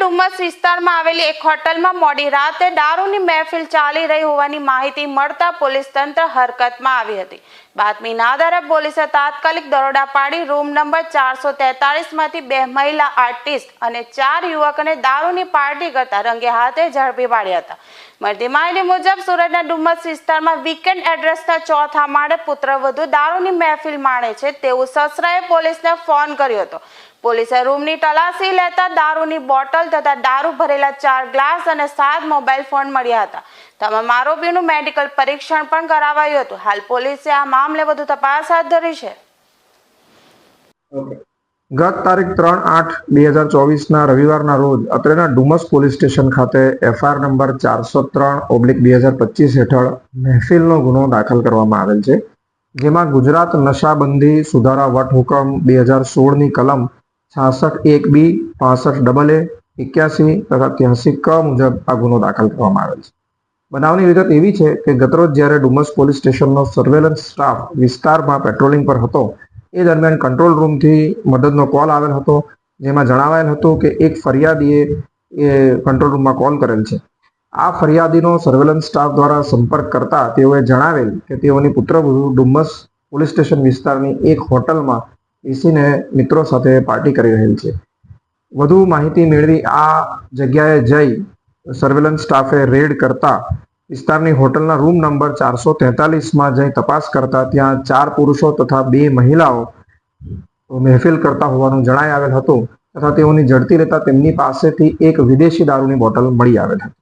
વિસ્તારમાં આવેલી એક હોટલમાં મોડી રાતે દારૂની મહેફિલ ચાલી રહી હોવાની માહિતી મળતા પોલીસ તંત્ર હરકતમાં આવી હતી. બાતમીના આધારે પોલીસે તાત્કાલિક દરોડા પાડી રૂમ નંબર ચારસો તેતાળીસમાંથી બે મહિલા આર્ટિસ્ટ અને ચાર યુવકને દારૂની પાર્ટી કરતા રંગે હાથે ઝડપી પાડ્યા હતા. મળતી માહિતી મુજબ સુરતના ડુમસ વિસ્તારમાં વીકેન્ડ એડ્રેસના ચોથા માળે પુત્રવધુ દારૂની મહેફિલ માણે છે તેવું સસરાએ પોલીસને ફોન કર્યો હતો. પોલીસે રૂમની તલાશી લેતા દારૂની બોટલ તથા દારૂ ભરેલા ચાર ગ્લાસ અને સાત મોબાઈલ ફોન મળ્યા હતા. તમામ આરોપીનું મેડિકલ પરીક્ષણ પણ કરાવાયું હતું. હાલ પોલીસે આ મામલે વધુ તપાસ હાથ ધરી છે. ગત તારીખ ત્રણ આઠ બે હજાર ચોવીસના રવિવારના રોજ અત્રેના ડુમસ પોલીસ સ્ટેશન ખાતે એફઆઈઆર નંબર ચારસો ત્રણ ઓબ્લિક બે હજાર પચીસ હેઠળ મહેફિલનો ગુનો દાખલ કરવામાં આવેલ છે, જેમાં ગુજરાત નશાબંધી સુધારા વટહુકમ બે હજાર સોળની કલમ છાસઠ એક બી, પાસઠ ડબલ એ એક્યાસી તથા ત્યાસી ક મુજબ આ ગુનો દાખલ કરવામાં આવેલ છે. બનાવની વિગત એવી છે કે ગતરોજ જ્યારે ડુમસ પોલીસ સ્ટેશનનો સર્વેલન્સ સ્ટાફ વિસ્તારમાં પેટ્રોલિંગ પર હતો, એ દરમિયાન કંટ્રોલ રૂમથી મદદનો કોલ આવેલ હતો, જેમાં જણાવાયેલ હતું કે એક ફરિયાદીએ એ કંટ્રોલ રૂમમાં કોલ કરેલ છે. આ ફરિયાદીનો સર્વેલન્સ સ્ટાફ દ્વારા સંપર્ક કરતા તેઓએ જણાવેલ કે તેઓની પુત્રવધુ ડુમ્મસ પોલીસ સ્ટેશન વિસ્તારની એક હોટલમાં બેસીને મિત્રો સાથે પાર્ટી કરી રહેલ છે. વધુ માહિતી મેળવી આ જગ્યાએ જઈ સર્વેલન્સ સ્ટાફે રેડ કરતા વિસ્તારની હોટલના રૂમ નંબર ચારસો તેતાલીસમાં જઈ તપાસ કરતા ત્યાં ચાર પુરુષો તથા બે મહિલાઓ મહેફિલ કરતા હોવાનું જણાઈ આવેલ હતું તથા તેઓની ઝડપી લેતા તેમની પાસેથી એક વિદેશી દારૂની બોટલ મળી આવેલ હતી.